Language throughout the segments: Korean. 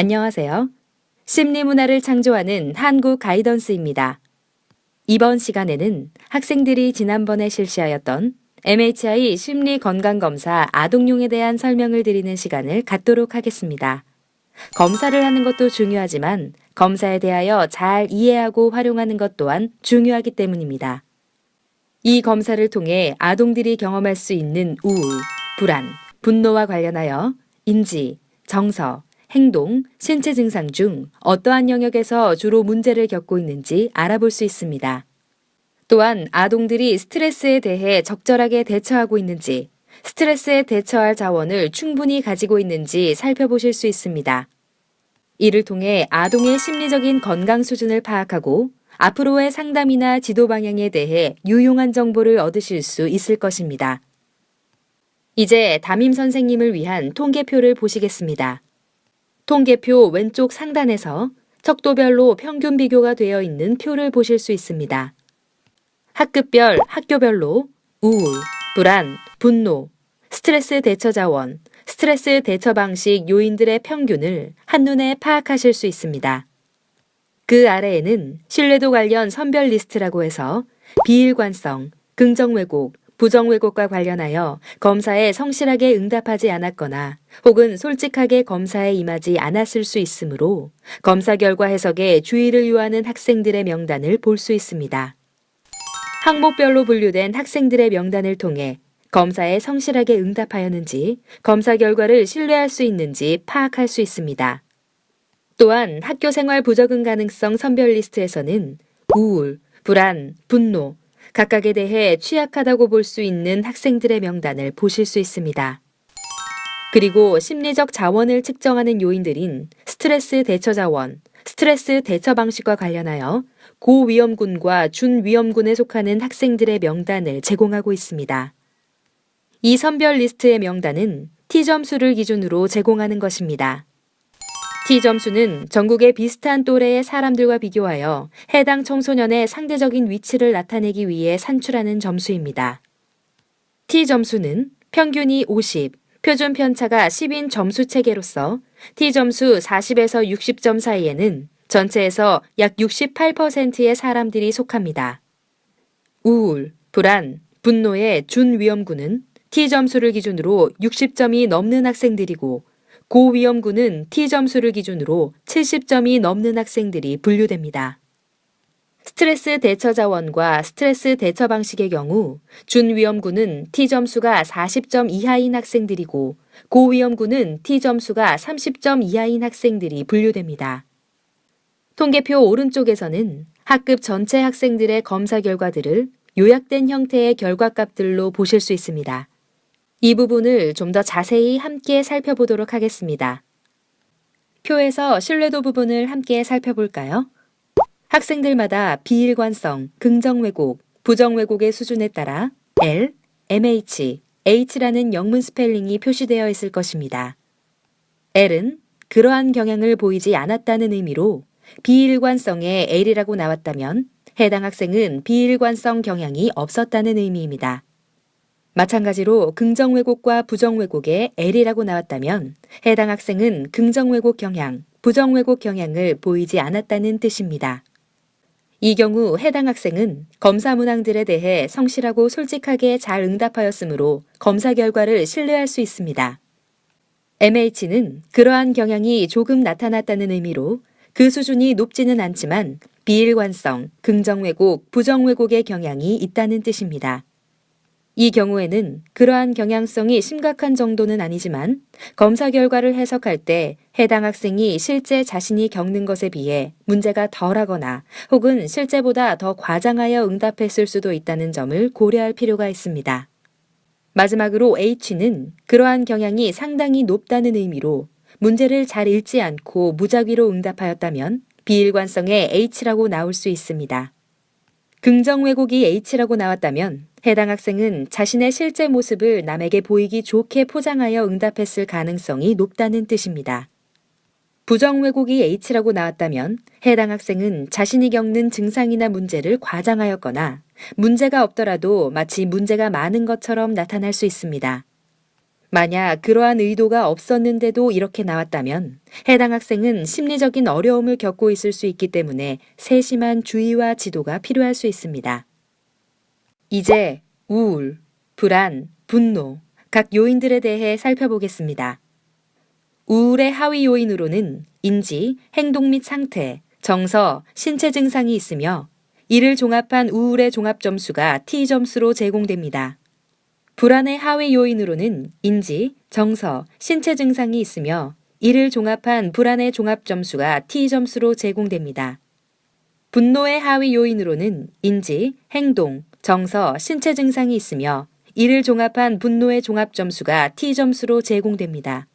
안녕하세요. 심리 문화를 창조하는 한국 가이던스입니다. 이번 시간에는 학생들이 지난번에 실시하였던 MHI 심리 건강 검사 아동용에 대한 설명을 드리는 시간을 갖도록 하겠습니다. 검사를 하는 것도 중요하지만 검사에 대하여 잘 이해하고 활용하는 것 또한 중요하기 때문입니다. 이 검사를 통해 아동들이 경험할 수 있는 우울, 불안, 분노와 관련하여 인지, 정서, 행동, 신체 증상 중 어떠한 영역에서 주로 문제를 겪고 있는지 알아볼 수 있습니다. 또한 아동들이 스트레스에 대해 적절하게 대처하고 있는지, 스트레스에 대처할 자원을 충분히 가지고 있는지 살펴보실 수 있습니다. 이를 통해 아동의 심리적인 건강 수준을 파악하고 앞으로의 상담이나 지도 방향에 대해 유용한 정보를 얻으실 수 있을 것입니다. 이제 담임 선생님을 위한 통계표를 보시겠습니다. 통계표 왼쪽 상단에서 척도별로 평균 비교가 되어 있는 표를 보실 수 있습니다. 학급별, 학교별로 우울, 불안, 분노, 스트레스 대처 자원, 스트레스 대처 방식 요인들의 평균을 한눈에 파악하실 수 있습니다. 그 아래에는 신뢰도 관련 선별 리스트라고 해서 비일관성, 긍정 왜곡, 부정 왜곡과 관련하여 검사에 성실하게 응답하지 않았거나 혹은 솔직하게 검사에 임하지 않았을 수 있으므로 검사 결과 해석에 주의를 요하는 학생들의 명단을 볼 수 있습니다. 항목별로 분류된 학생들의 명단을 통해 검사에 성실하게 응답하였는지 검사 결과를 신뢰할 수 있는지 파악할 수 있습니다. 또한 학교 생활 부적응 가능성 선별 리스트에서는 우울, 불안, 분노, 각각에 대해 취약하다고 볼 수 있는 학생들의 명단을 보실 수 있습니다. 그리고 심리적 자원을 측정하는 요인들인 스트레스 대처 자원, 스트레스 대처 방식과 관련하여 고위험군과 준위험군에 속하는 학생들의 명단을 제공하고 있습니다. 이 선별 리스트의 명단은 T점수를 기준으로 제공하는 것입니다. T점수는 전국의 비슷한 또래의 사람들과 비교하여 해당 청소년의 상대적인 위치를 나타내기 위해 산출하는 점수입니다. T점수는 평균이 50, 표준 편차가 10인 점수 체계로서 T점수 40에서 60점 사이에는 전체에서 약 68%의 사람들이 속합니다. 우울, 불안, 분노의 준위험군은 T점수를 기준으로 60점이 넘는 학생들이고 고위험군은 T점수를 기준으로 70점이 넘는 학생들이 분류됩니다. 스트레스 대처 자원과 스트레스 대처 방식의 경우 준위험군은 T점수가 40점 이하인 학생들이고 고위험군은 T점수가 30점 이하인 학생들이 분류됩니다. 통계표 오른쪽에서는 학급 전체 학생들의 검사 결과들을 요약된 형태의 결과값들로 보실 수 있습니다. 이 부분을 좀 더 자세히 함께 살펴보도록 하겠습니다. 표에서 신뢰도 부분을 함께 살펴볼까요? 학생들마다 비일관성, 긍정 왜곡, 부정 왜곡의 수준에 따라 L, MH, H라는 영문 스펠링이 표시되어 있을 것입니다. L은 그러한 경향을 보이지 않았다는 의미로 비일관성의 L이라고 나왔다면 해당 학생은 비일관성 경향이 없었다는 의미입니다. 마찬가지로 긍정 왜곡과 부정 왜곡의 L이라고 나왔다면 해당 학생은 긍정 왜곡 경향, 부정 왜곡 경향을 보이지 않았다는 뜻입니다. 이 경우 해당 학생은 검사 문항들에 대해 성실하고 솔직하게 잘 응답하였으므로 검사 결과를 신뢰할 수 있습니다. MH는 그러한 경향이 조금 나타났다는 의미로 그 수준이 높지는 않지만 비일관성, 긍정 왜곡, 부정 왜곡의 경향이 있다는 뜻입니다. 이 경우에는 그러한 경향성이 심각한 정도는 아니지만 검사 결과를 해석할 때 해당 학생이 실제 자신이 겪는 것에 비해 문제가 덜하거나 혹은 실제보다 더 과장하여 응답했을 수도 있다는 점을 고려할 필요가 있습니다. 마지막으로 H는 그러한 경향이 상당히 높다는 의미로 문제를 잘 읽지 않고 무작위로 응답하였다면 비일관성의 H라고 나올 수 있습니다. 긍정 왜곡이 H라고 나왔다면 해당 학생은 자신의 실제 모습을 남에게 보이기 좋게 포장하여 응답했을 가능성이 높다는 뜻입니다. 부정 왜곡이 H라고 나왔다면 해당 학생은 자신이 겪는 증상이나 문제를 과장하였거나 문제가 없더라도 마치 문제가 많은 것처럼 나타날 수 있습니다. 만약 그러한 의도가 없었는데도 이렇게 나왔다면 해당 학생은 심리적인 어려움을 겪고 있을 수 있기 때문에 세심한 주의와 지도가 필요할 수 있습니다. 이제 우울, 불안, 분노, 각 요인들에 대해 살펴보겠습니다. 우울의 하위 요인으로는 인지, 행동 및 상태, 정서, 신체 증상이 있으며 이를 종합한 우울의 종합 점수가 T 점수로 제공됩니다. 불안의 하위 요인으로는 인지, 정서, 신체 증상이 있으며 이를 종합한 불안의 종합 점수가 T 점수로 제공됩니다. 분노의 하위 요인으로는 인지, 행동, 정서, 신체 증상이 있으며 이를 종합한 분노의 종합 점수가 T 점수로 제공됩니다.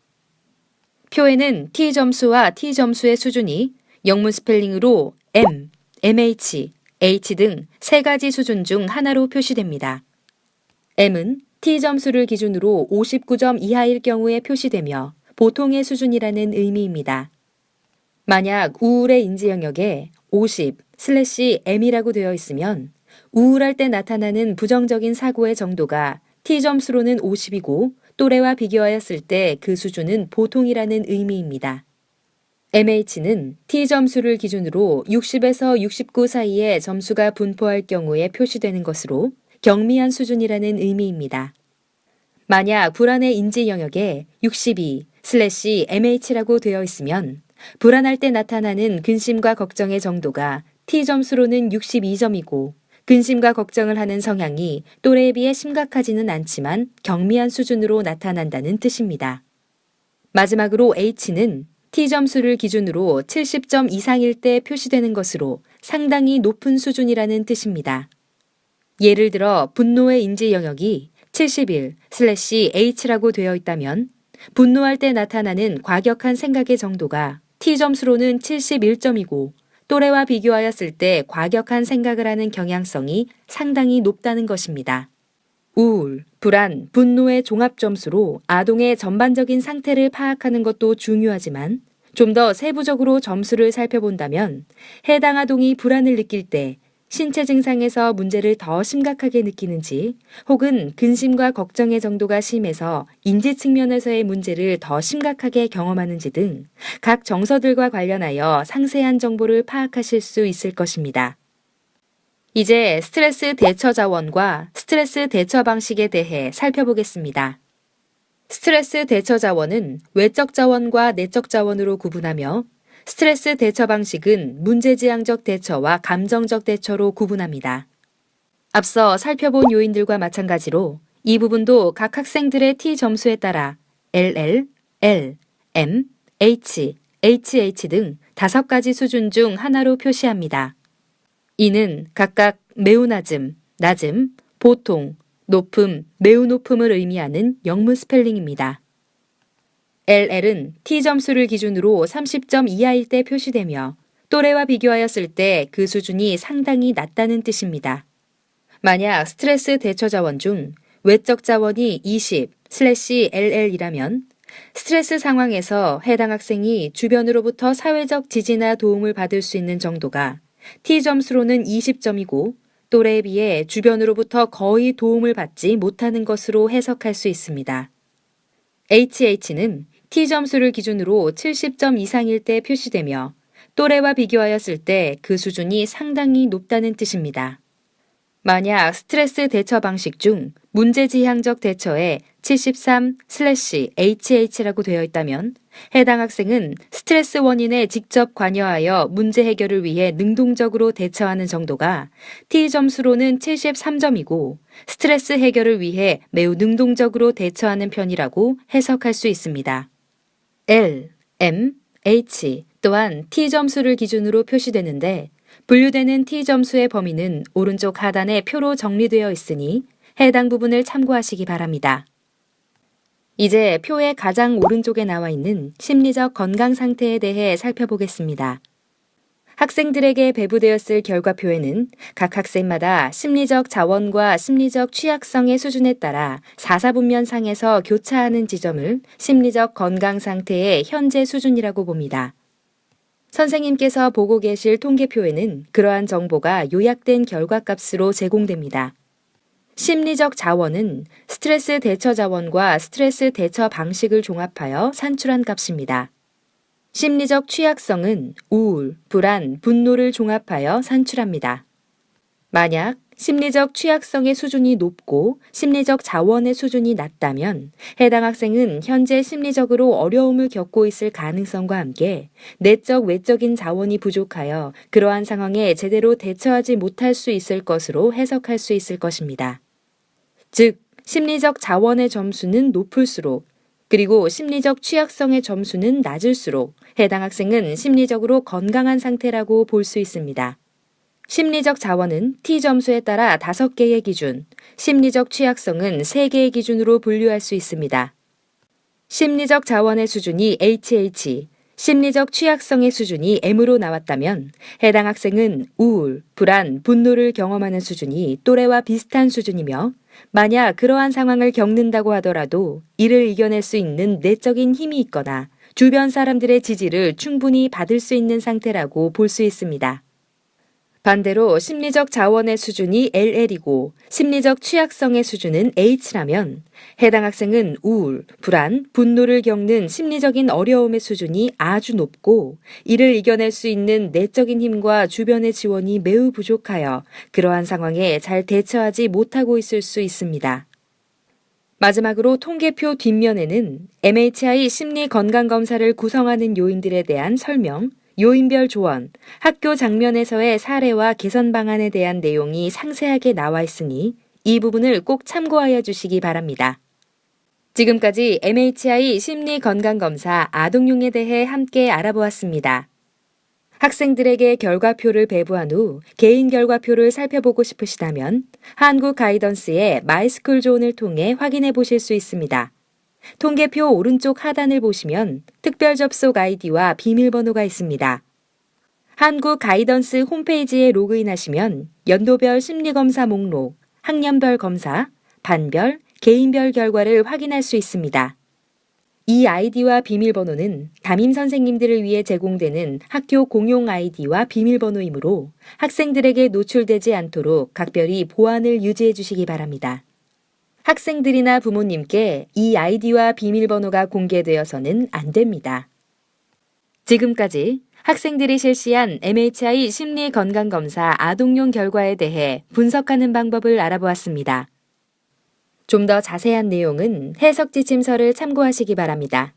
표에는 T 점수와 T 점수의 수준이 영문 스펠링으로 M, MH, H 등 세 가지 수준 중 하나로 표시됩니다. M은 T 점수를 기준으로 59점 이하일 경우에 표시되며 보통의 수준이라는 의미입니다. 만약 우울의 인지 영역에 50 슬래시 M이라고 되어 있으면 우울할 때 나타나는 부정적인 사고의 정도가 T 점수로는 50이고 또래와 비교하였을 때 그 수준은 보통이라는 의미입니다. MH는 T 점수를 기준으로 60에서 69 사이에 점수가 분포할 경우에 표시되는 것으로 경미한 수준이라는 의미입니다. 만약 불안의 인지 영역에 62 슬래시 MH라고 되어 있으면 불안할 때 나타나는 근심과 걱정의 정도가 T 점수로는 62점이고 근심과 걱정을 하는 성향이 또래에 비해 심각하지는 않지만 경미한 수준으로 나타난다는 뜻입니다. 마지막으로 H는 T 점수를 기준으로 70점 이상일 때 표시되는 것으로 상당히 높은 수준이라는 뜻입니다. 예를 들어 분노의 인지 영역이 71 슬래시 H라고 되어 있다면 분노할 때 나타나는 과격한 생각의 정도가 T 점수로는 71점이고 또래와 비교하였을 때 과격한 생각을 하는 경향성이 상당히 높다는 것입니다. 우울, 불안, 분노의 종합 점수로 아동의 전반적인 상태를 파악하는 것도 중요하지만 좀 더 세부적으로 점수를 살펴본다면 해당 아동이 불안을 느낄 때 신체 증상에서 문제를 더 심각하게 느끼는지 혹은 근심과 걱정의 정도가 심해서 인지 측면에서의 문제를 더 심각하게 경험하는지 등 각 정서들과 관련하여 상세한 정보를 파악하실 수 있을 것입니다. 이제 스트레스 대처 자원과 스트레스 대처 방식에 대해 살펴보겠습니다. 스트레스 대처 자원은 외적 자원과 내적 자원으로 구분하며 스트레스 대처 방식은 문제지향적 대처와 감정적 대처로 구분합니다. 앞서 살펴본 요인들과 마찬가지로 이 부분도 각 학생들의 T 점수에 따라 LL, L, M, H, HH 등 다섯 가지 수준 중 하나로 표시합니다. 이는 각각 매우 낮음, 낮음, 보통, 높음, 매우 높음을 의미하는 영문 스펠링입니다. LL은 T 점수를 기준으로 30점 이하일 때 표시되며 또래와 비교하였을 때 그 수준이 상당히 낮다는 뜻입니다. 만약 스트레스 대처 자원 중 외적 자원이 20 슬래시 LL이라면 스트레스 상황에서 해당 학생이 주변으로부터 사회적 지지나 도움을 받을 수 있는 정도가 T 점수로는 20점이고 또래에 비해 주변으로부터 거의 도움을 받지 못하는 것으로 해석할 수 있습니다. HH는 T 점수를 기준으로 70점 이상일 때 표시되며 또래와 비교하였을 때 그 수준이 상당히 높다는 뜻입니다. 만약 스트레스 대처 방식 중 문제 지향적 대처에 73/HH라고 되어 있다면 해당 학생은 스트레스 원인에 직접 관여하여 문제 해결을 위해 능동적으로 대처하는 정도가 T 점수로는 73점이고 스트레스 해결을 위해 매우 능동적으로 대처하는 편이라고 해석할 수 있습니다. L, M, H 또한 T 점수를 기준으로 표시되는데 분류되는 T 점수의 범위는 오른쪽 하단에 표로 정리되어 있으니 해당 부분을 참고하시기 바랍니다. 이제 표의 가장 오른쪽에 나와 있는 심리적 건강 상태에 대해 살펴보겠습니다. 학생들에게 배부되었을 결과표에는 각 학생마다 심리적 자원과 심리적 취약성의 수준에 따라 사사분면상에서 교차하는 지점을 심리적 건강 상태의 현재 수준이라고 봅니다. 선생님께서 보고 계실 통계표에는 그러한 정보가 요약된 결과값으로 제공됩니다. 심리적 자원은 스트레스 대처 자원과 스트레스 대처 방식을 종합하여 산출한 값입니다. 심리적 취약성은 우울, 불안, 분노를 종합하여 산출합니다. 만약 심리적 취약성의 수준이 높고 심리적 자원의 수준이 낮다면 해당 학생은 현재 심리적으로 어려움을 겪고 있을 가능성과 함께 내적 외적인 자원이 부족하여 그러한 상황에 제대로 대처하지 못할 수 있을 것으로 해석할 수 있을 것입니다. 즉, 심리적 자원의 점수는 높을수록 그리고 심리적 취약성의 점수는 낮을수록 해당 학생은 심리적으로 건강한 상태라고 볼 수 있습니다. 심리적 자원은 T 점수에 따라 5개의 기준, 심리적 취약성은 3개의 기준으로 분류할 수 있습니다. 심리적 자원의 수준이 HH, 심리적 취약성의 수준이 M으로 나왔다면 해당 학생은 우울, 불안, 분노를 경험하는 수준이 또래와 비슷한 수준이며 만약 그러한 상황을 겪는다고 하더라도 이를 이겨낼 수 있는 내적인 힘이 있거나 주변 사람들의 지지를 충분히 받을 수 있는 상태라고 볼 수 있습니다. 반대로 심리적 자원의 수준이 LL이고 심리적 취약성의 수준은 H라면 해당 학생은 우울, 불안, 분노를 겪는 심리적인 어려움의 수준이 아주 높고 이를 이겨낼 수 있는 내적인 힘과 주변의 지원이 매우 부족하여 그러한 상황에 잘 대처하지 못하고 있을 수 있습니다. 마지막으로 통계표 뒷면에는 MHI 심리 건강 검사를 구성하는 요인들에 대한 설명, 요인별 조언, 학교 장면에서의 사례와 개선 방안에 대한 내용이 상세하게 나와 있으니 이 부분을 꼭 참고하여 주시기 바랍니다. 지금까지 MHI 심리 건강 검사 아동용에 대해 함께 알아보았습니다. 학생들에게 결과표를 배부한 후 개인 결과표를 살펴보고 싶으시다면 한국 가이던스의 마이스쿨 존을 통해 확인해 보실 수 있습니다. 통계표 오른쪽 하단을 보시면 특별 접속 아이디와 비밀번호가 있습니다. 한국 가이던스 홈페이지에 로그인하시면 연도별 심리검사 목록, 학년별 검사, 반별, 개인별 결과를 확인할 수 있습니다. 이 아이디와 비밀번호는 담임 선생님들을 위해 제공되는 학교 공용 아이디와 비밀번호이므로 학생들에게 노출되지 않도록 각별히 보안을 유지해 주시기 바랍니다. 학생들이나 부모님께 이 아이디와 비밀번호가 공개되어서는 안 됩니다. 지금까지 학생들이 실시한 MHI 심리 건강 검사 아동용 결과에 대해 분석하는 방법을 알아보았습니다. 좀 더 자세한 내용은 해석 지침서를 참고하시기 바랍니다.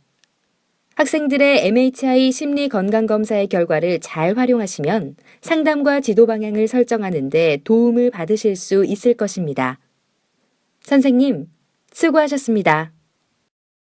학생들의 MHI 심리 건강 검사의 결과를 잘 활용하시면 상담과 지도 방향을 설정하는 데 도움을 받으실 수 있을 것입니다. 선생님, 수고하셨습니다.